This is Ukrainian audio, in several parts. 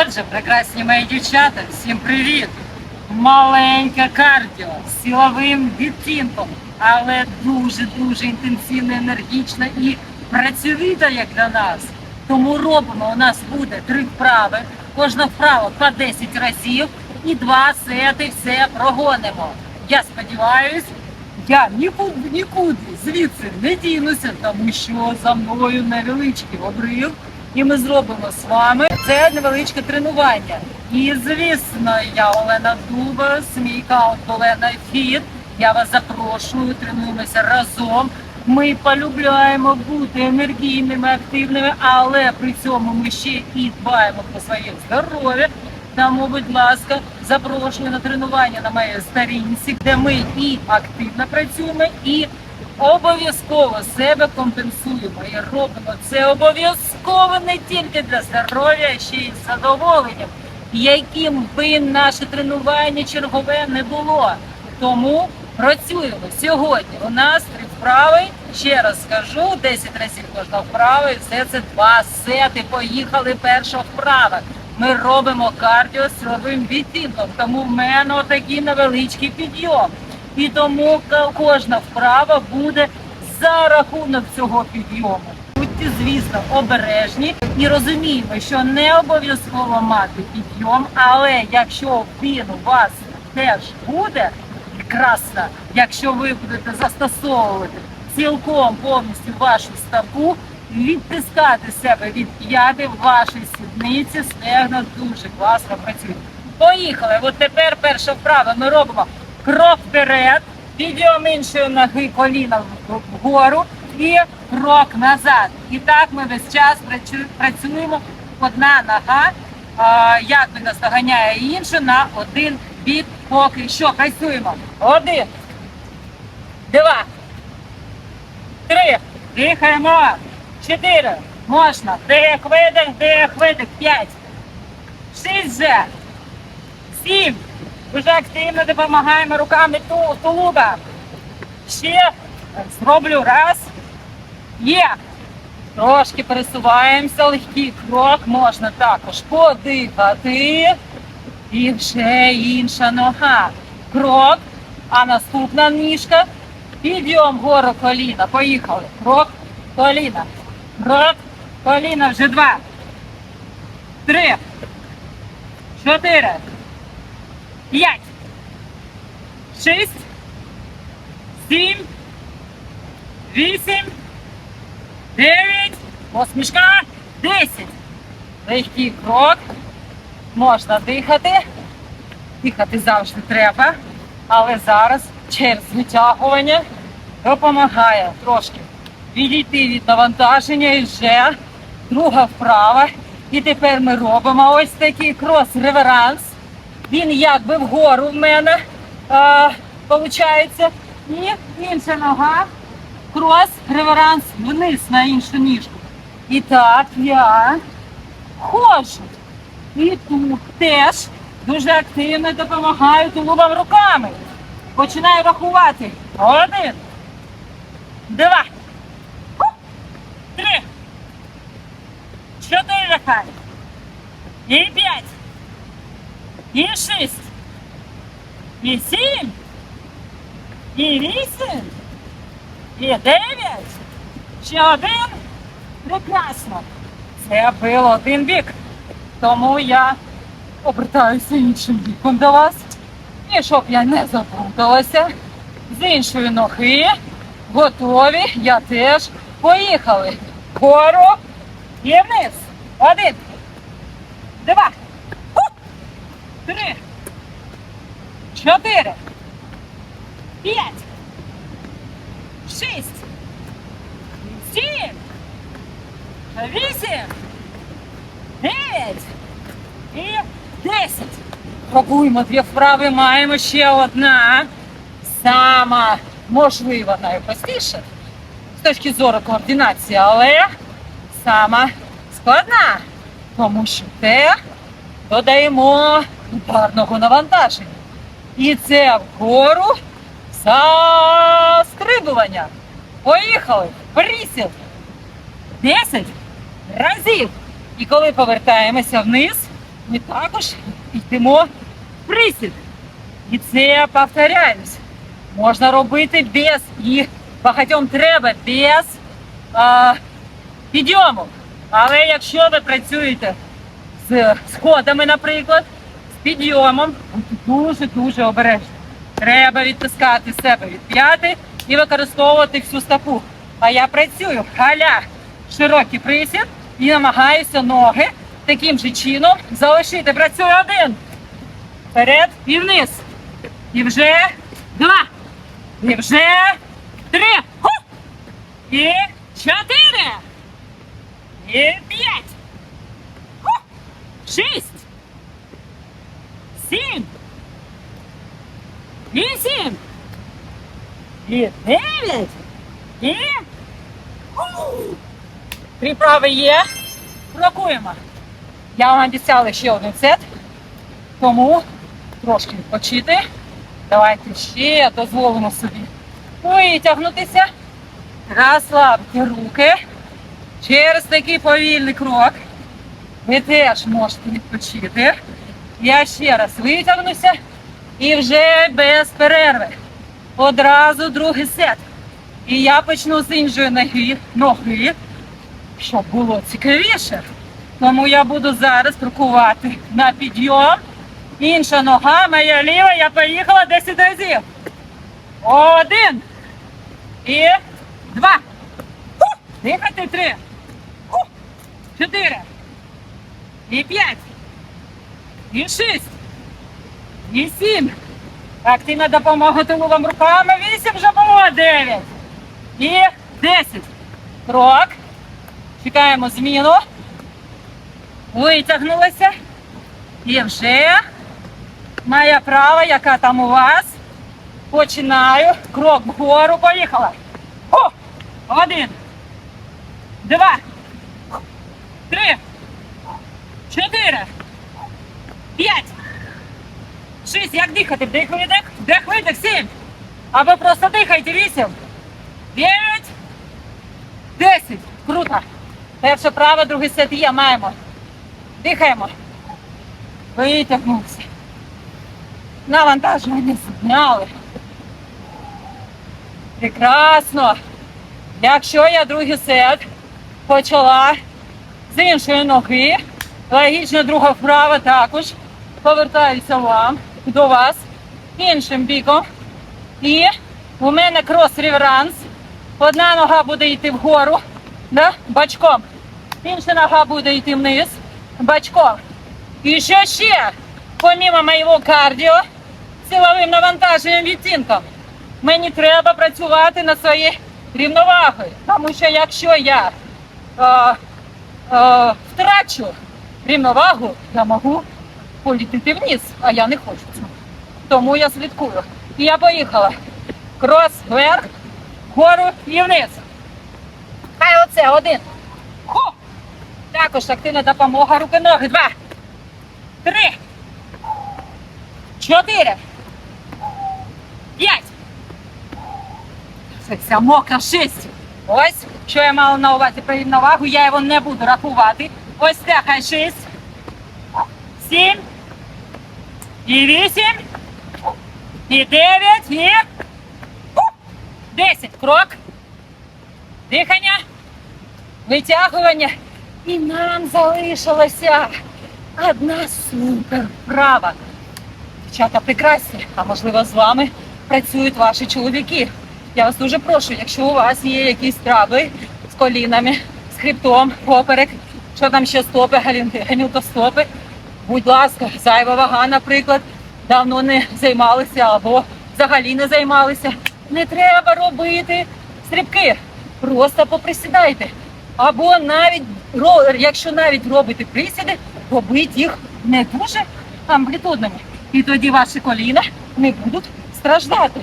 Отже, прекрасні мої дівчата, всім привіт! Маленьке кардіо з силовим відтінком, але дуже-дуже інтенсивно, енергічно і працьовита, як для нас. Тому робимо, у нас буде три вправи, кожна вправа по 10 разів і два сети все прогонимо. Я сподіваюсь, я нікуди, нікуди звідси не дінуся, тому що за мною невеличкий обрив, і ми зробимо з вами це невеличке тренування. І звісно, я Олена Дуба, мій аккаунт Олена Фіт. Я вас запрошую, тренуємося разом. Ми полюбляємо бути енергійними, активними, але при цьому ми ще і дбаємо про своє здоров'я. Тому, будь ласка, запрошую на тренування на моїй сторінці, де ми і активно працюємо, і обов'язково себе компенсуємо. І робимо це обов'язково не тільки для здоров'я, а ще й з задоволенням, яким би наше тренування чергове не було. Тому працюємо сьогодні. У нас три вправи. Ще раз скажу, 10 разів кожна вправа, і все це два сети. Поїхали. Перша вправа. Ми робимо кардіо з силовим відтінком, тому в мене отакий невеличкий підйом. І тому кожна вправа буде за рахунок цього підйому. Будьте, звісно, обережні і розуміємо, що не обов'язково мати підйом, але якщо він у вас теж буде красно, якщо ви будете застосовувати цілком повністю вашу стопу, відтискати себе від п'яти вашій сідниці, стегна дуже класно працює. Поїхали. От тепер перша вправа. Ми робимо крок вперед, підйом іншої ноги, коліна вгору і крок назад. І так ми весь час працюємо. Одна нога, а, якби нас доганяє іншу на один бік. Поки що працюємо. Один, два, три. Дихаємо. Чотири. Можна. Дих, видих, дих, видих. П'ять. Шість вже. Сім. Дуже активно допомагаємо руками ту, тулуба. Ще зроблю раз. Є. Трошки пересуваємося, легкий крок. Можна також подихати. І вже інша нога. Крок. А наступна ніжка. Підйом вгору коліна. Поїхали. Крок, коліна. Крок, коліна. Вже два. Три. Чотири. П'ять. Шість. Сім. Вісім. Дев'ять. Посмішка. Десять. Легкий крок. Можна дихати. Дихати завжди треба. Але зараз через витягування допомагає трошки відійти від навантаження і вже друга вправа. І тепер ми робимо ось такий крос-реверанс. Він якби вгору в мене виходить. І інша нога. Крос, реверанс вниз на іншу ніжку. І так я ходжу. І тут теж дуже активно допомагаю тулубам руками. Починаю рахувати. Один, два, три, чотири. І п'ять. І шість. І сім. І вісім. І дев'ять. Ще один. Прекрасно. Це було один бік. Тому я обертаюся іншим біком до вас. І щоб я не заплуталася. З іншої ноги. Готові. Я теж. Поїхали. Вгору і вниз. Один. Два. Три. Чотири. П'ять. Шість. Сім. Вісім. Дев'ять. І десять. Пробуємо дві вправи. Маємо ще одна. Сама можлива найпростіша з точки зору координації, але сама складна. Тому що те додаємо ударного навантаження. І це вгору застрибування. Поїхали. Присід. 10 разів. І коли повертаємося вниз, ми також йдемо в присід. І це повторяюсь. Можна робити без і багатьом треба без а, підйому. Але якщо ви працюєте з сходами, наприклад, з підйомом, дуже-дуже обережні. Треба відтискати себе від п'яти і використовувати всю стопу. А я працюю халя широкий присід і намагаюся ноги таким же чином залишити. Працюю один. Вперед і вниз. І вже два. І вже три. Ху! І чотири. І п'ять. Шість. Сім. Вісім. І дев'ять. І. Ху! Три прави є. Крокуємо. Я вам обіцяла ще один сет. Тому трошки відпочити. Давайте ще дозволимо собі витягнутися, розслабити руки. Через такий повільний крок ви теж можете відпочити. Я ще раз витягнуся і вже без перерви. Одразу другий сет. І я почну з іншої ноги, ноги щоб було цікавіше. Тому я буду зараз крокувати на підйом. Інша нога, моя ліва, я поїхала 10 разів. Один. І два. Дихати три. Чотири. І п'ять. І шість. І сім. Активна допомога тиловим руками. Вісім вже було. Дев'ять. І десять. Крок. Чекаємо зміну. Витягнулася. І вже моя права, яка там у вас. Починаю. Крок вгору. Поїхала. О! Один. Два. Три. Чотири. П'ять. Шість. Як дихати? Вдих, видих. Вдих, видих. Сім. А ви просто дихайте. Вісім. Дев'ять. Десять. Круто. Перше право, другий сет є, маємо. Дихаємо. Витягнувся. Навантажування зняли. Прекрасно. Якщо я другий сет почала з іншої ноги, логічно друга вправа також. Повертаюся вам до вас іншим біком. І у мене крос-реверанс. Одна нога буде йти вгору, да? бачком. Інша нога буде йти вниз, бачком. І що ще, помимо моєго кардіо, силовим навантаженням відтінком, мені треба працювати над своєю рівновагою. Тому що якщо я е, е, втрачу рівновагу, я можу політити вниз, а я не хочу. Тому я слідкую. І я поїхала. Крос вверх, вгору і вниз. Хай оце один. Хо! Також активна допомога руки ноги. Два. Три. Чотири. П'ять. Це мокра шість. Ось, що я мала на увазі про рівновагу, я його не буду рахувати. Ось це хай шість. Сім. І вісім. І дев'ять. І. Ху! Десять. Крок. Дихання. Витягування. І нам залишилася одна супер вправа. Дівчата прекрасні, а можливо з вами працюють ваші чоловіки. Я вас дуже прошу, якщо у вас є якісь травми з колінами, з хребтом, поперек, що там ще стопи, гамілтостопи, будь ласка, зайва вага, наприклад, давно не займалися або взагалі не займалися. Не треба робити стрибки. Просто поприсідайте. Або навіть якщо навіть робите присіди, робіть їх не дуже амплітудними. І тоді ваші коліна не будуть страждати.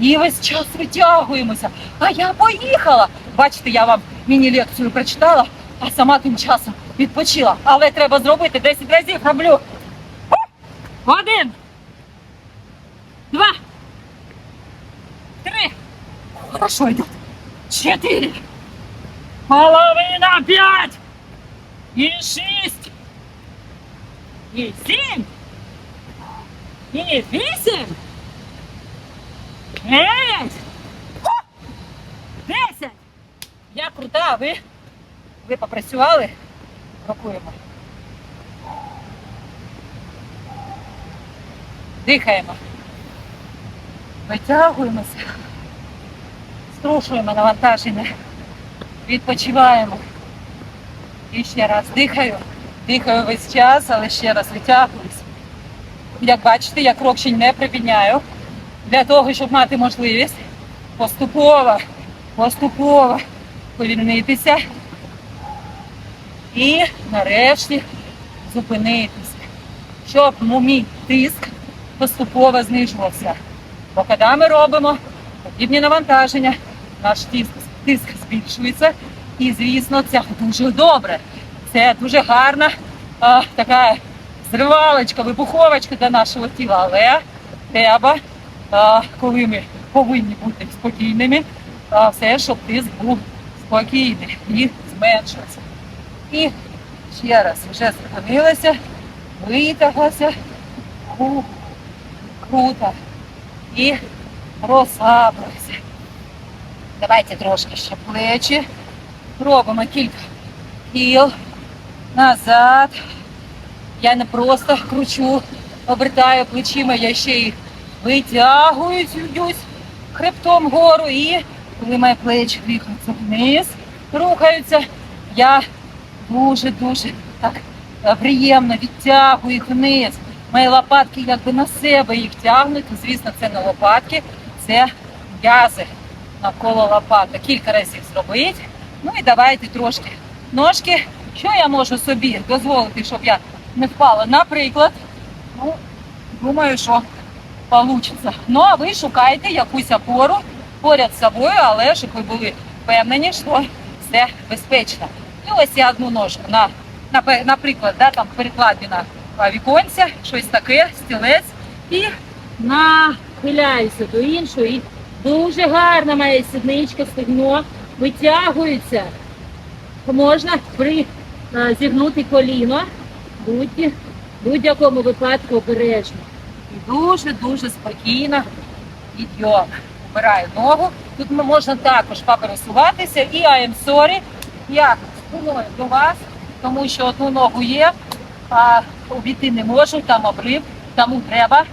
І весь час витягуємося. А я поїхала. Бачите, я вам міні-лекцію прочитала, а сама тим часом відпочила. Але треба зробити 10 разів роблю. Один. Два. Три. Хорошо йдуть. Чотири. Половина п'ять. І шість. і сім, і вісім, дев'ять, десять. Я крута, а ви, ви попрацювали? Рокуємо. Дихаємо. Витягуємося. Струшуємо навантаження. Відпочиваємо. І ще раз дихаю. Дихаю весь час, але ще раз витягуюсь. Як бачите, я крок ще не припиняю. Для того, щоб мати можливість поступово, поступово повільнитися і нарешті зупинитися, щоб ну, мій тиск поступово знижувався. Бо коли ми робимо подібні навантаження, наш тиск, тиск збільшується. І, звісно, це дуже добре. Це дуже гарна а, така зривалочка, вибуховочка для нашого тіла. Але треба, а, коли ми повинні бути спокійними, а, все, щоб тиск був спокійний і зменшився. І ще раз вже зупинилася, витяглася. Фу, Круто. І розслабилися. Давайте трошки ще плечі. Робимо кілька кіл назад. Я не просто кручу, обертаю плечима, я ще й витягую хребтом вгору і коли мої плечі рухаються вниз, рухаються, я дуже-дуже так е, приємно відтягую їх вниз. Мої лопатки якби на себе їх тягнуть. Звісно, це не лопатки, це м'язи навколо лопаток. Кілька разів зробити. Ну і давайте трошки ножки. Що я можу собі дозволити, щоб я не впала? Наприклад, ну, думаю, що вийде. Ну, а ви шукайте якусь опору поряд з собою, але щоб ви були впевнені, що все безпечно. І ось я одну ножку на, на наприклад, да, там перекладина віконця, щось таке, стілець, і нахиляюся до іншої. Дуже гарна моя сідничка, стегно витягується. Можна при а, зігнути коліно, будьте в будь-якому випадку обережно. І дуже-дуже спокійно підйом. Обираю ногу. Тут можна також попересуватися і I am sorry, я спиною до вас, тому що одну ногу є, а обійти не можу, там обрив, тому треба.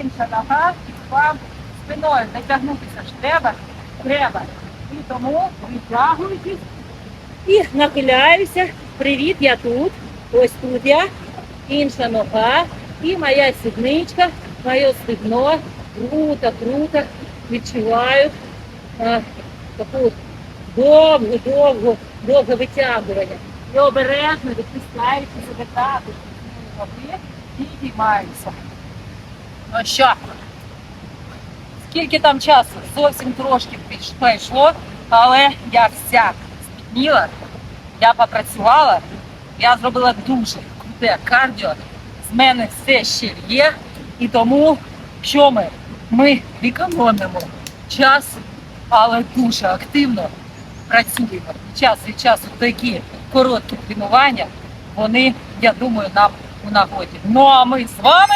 Інша нога, вам спиною натягнутися ж треба, треба. І тому витягуйтесь і нахиляюся. Привіт, я тут. Ось тут я. Інша нога. І моя сідничка, моє стегно. Круто, круто. Відчуваю а, таку довгу, довгу, довге витягування. І обережно відпускаючи себе так, ноги і підіймаюся. Ну що? Скільки там часу? Зовсім трошки пройшло, але я вся спітніла, я попрацювала, я зробила дуже круте кардіо. З мене все ще є. І тому, що ми? Ми економимо час, але дуже активно працюємо. Час від часу такі короткі тренування, вони, я думаю, нам у нагоді. Ну а ми з вами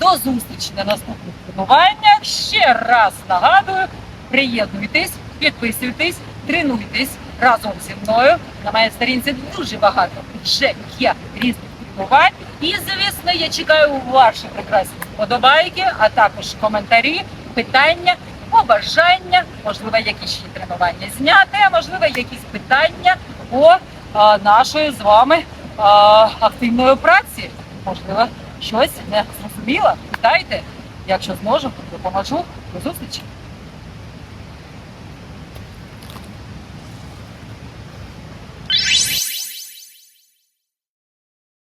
до зустрічі на наступних тренуваннях. Ще раз нагадую, приєднуйтесь, підписуйтесь, тренуйтесь разом зі мною. На моїй сторінці дуже багато вже є різних тренувань. І, звісно, я чекаю ваші прекрасні вподобайки, а також коментарі, питання, побажання, можливо, якісь ще тренування зняти, а можливо, якісь питання по а, нашої з вами а, активної праці. Можливо, щось не зрозуміло. Питайте, якщо зможу, допоможу. До зустрічі!